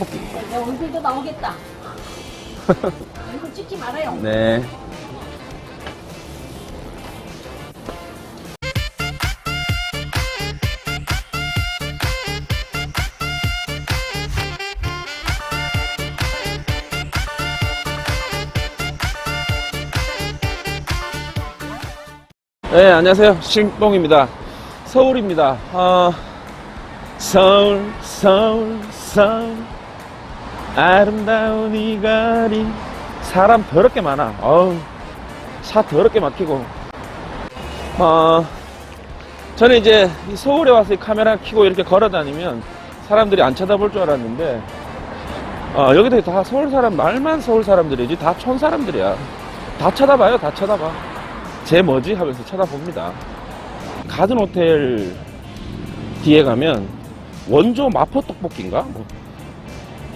떡볶이. 내 얼굴도 나오겠다. 얼굴 찍지 말아요. 네. 네, 안녕하세요. 신봉입니다. 서울입니다. 어, 서울, 서울, 서울. 아름다운 이 거리. 사람 더럽게 많아. 어우, 차 더럽게 막히고. 어, 저는 이제 이 서울에 와서 이 카메라 켜고 이렇게 걸어 다니면 사람들이 안 쳐다볼 줄 알았는데, 어, 여기도 다 서울 사람, 말만 서울 사람들이지 다 촌 사람들이야. 다 쳐다봐요, 다 쳐다봐. 쟤 뭐지? 하면서 쳐다봅니다. 가든 호텔 뒤에 가면 원조 마포 떡볶이인가? 뭐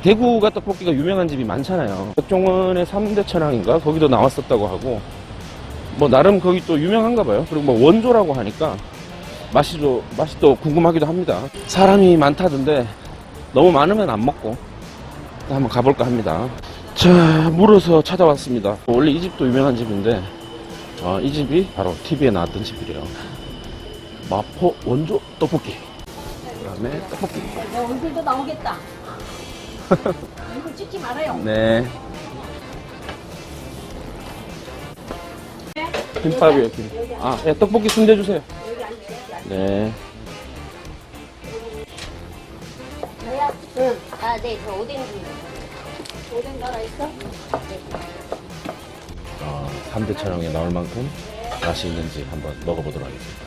대구가 떡볶이가 유명한 집이 많잖아요. 백종원의 3대 천왕인가? 거기도 나왔었다고 하고, 뭐, 나름 거기 또 유명한가 봐요. 그리고 뭐, 원조라고 하니까, 맛이 또, 맛이 또 궁금하기도 합니다. 사람이 많다던데, 너무 많으면 안 먹고, 또 한번 가볼까 합니다. 자, 물어서 찾아왔습니다. 원래 이 집도 유명한 집인데, 아, 이 집이 바로 TV에 나왔던 집이래요. 마포 원조 떡볶이. 그 다음에 떡볶이. 내 얼굴도 나오겠다. 얼굴 찍지 말아요. 네. 김밥이요, 김. 아, 예, 떡볶이 순대 주세요. 네. 저야? 응. 아, 네. 저 오뎅 좀. 오뎅 갈아 있어? 어, 3대 촬영에 나올 만큼 맛이 있는지 한번 먹어보도록 하겠습니다.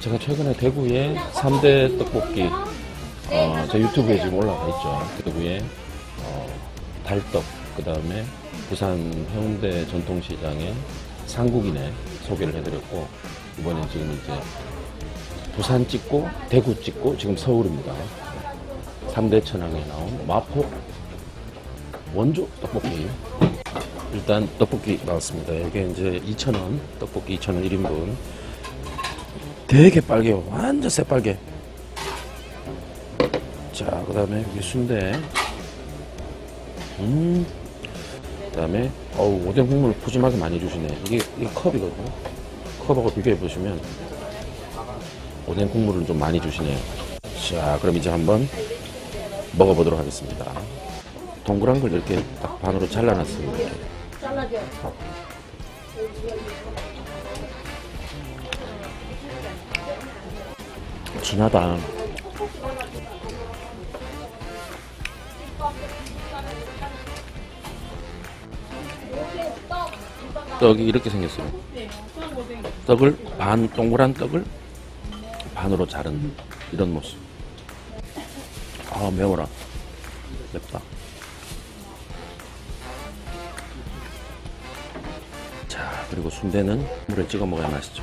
제가 최근에 대구에 3대 떡볶이, 어, 제 유튜브에 지금 올라가 있죠. 대구에, 어, 달떡, 그 다음에 부산 해운대 전통시장의 상국이네 소개를 해드렸고, 이번엔 지금 이제 부산 찍고, 대구 찍고, 지금 서울입니다. 3대 천왕에 나온 마포 원조 떡볶이. 일단 떡볶이 나왔습니다. 이게 이제 2,000원, 떡볶이 2,000원 1인분. 되게 빨개요. 완전 새빨개. 자, 그 다음에 여기 순대. 음. 그 다음에, 어우, 오뎅 국물 푸짐하게 많이 주시네. 이게, 이게 컵이거든요. 컵하고 비교해보시면, 오뎅 국물을 좀 많이 주시네요. 자, 그럼 이제 한번 먹어보도록 하겠습니다. 동그란 걸 이렇게 딱 반으로 잘라놨습니다. 이렇게. 진하다. 떡이 이렇게 생겼어요. 떡을 반 동그란 떡을 반으로 자른 이런 모습. 아 매워라. 맵다. 자 그리고 순대는 물에 찍어 먹어야 맛있죠.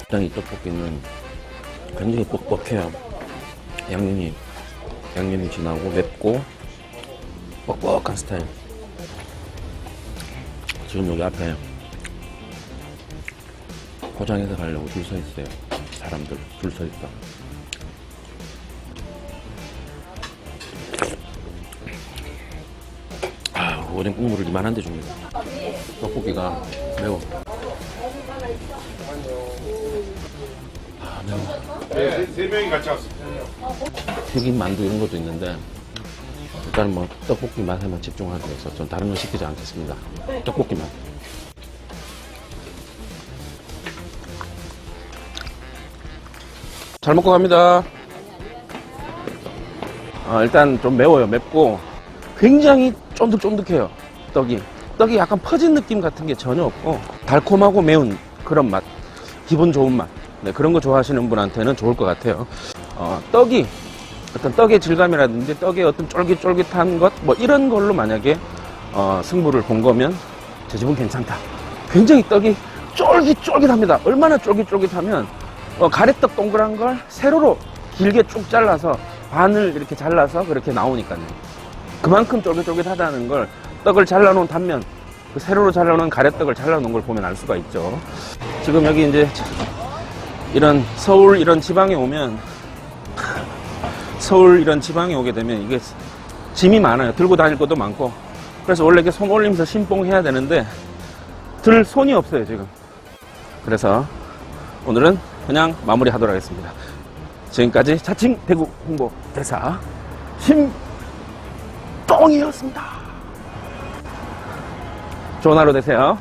일단 이 떡볶이는 굉장히 뻑뻑해요. 양념이 양념이 진하고 맵고 뻑뻑한 스타일. 지금 여기 앞에 포장해서 가려고 줄 서 있어요. 사람들 줄 서 있어. 아, 오뎅 국물을 이만한데 줍니다. 떡볶이가 매워. 아, 매워. 네, 세 명이 같이 왔어. 튀김 만두 이런 것도 있는데 일단 뭐 떡볶이 맛에만 집중하기 위해서 전 다른 거 시키지 않겠습니다. 떡볶이만. 잘 먹고 갑니다. 아, 일단 좀 매워요. 맵고 굉장히 쫀득쫀득해요. 떡이. 떡이 약간 퍼진 느낌 같은 게 전혀 없고 달콤하고 매운 그런 맛. 기분 좋은 맛. 네, 그런 거 좋아하시는 분한테는 좋을 것 같아요. 어, 떡이 어떤 떡의 질감이라든지 떡의 어떤 쫄깃쫄깃한 것 뭐 이런 걸로 만약에 어, 승부를 본 거면 제 집은 괜찮다. 굉장히 떡이 쫄깃쫄깃합니다. 얼마나 쫄깃쫄깃하면 어, 가래떡 동그란 걸 세로로 길게 쭉 잘라서 반을 이렇게 잘라서 그렇게 나오니까요. 그만큼 쫄깃쫄깃하다는 걸 떡을 잘라놓은 단면 그 세로로 잘라놓은 가래떡을 잘라놓은 걸 보면 알 수가 있죠. 지금 여기 이제 이런 서울 이런 지방에 오면 서울 이런 지방에 오게 되면 이게 짐이 많아요. 들고 다닐 것도 많고. 그래서 원래 이렇게 손 올리면서 신봉 해야 되는데 들 손이 없어요, 지금. 그래서 오늘은 그냥 마무리 하도록 하겠습니다. 지금까지 자칭 대구 홍보 대사 심똥이었습니다. 좋은 하루 되세요.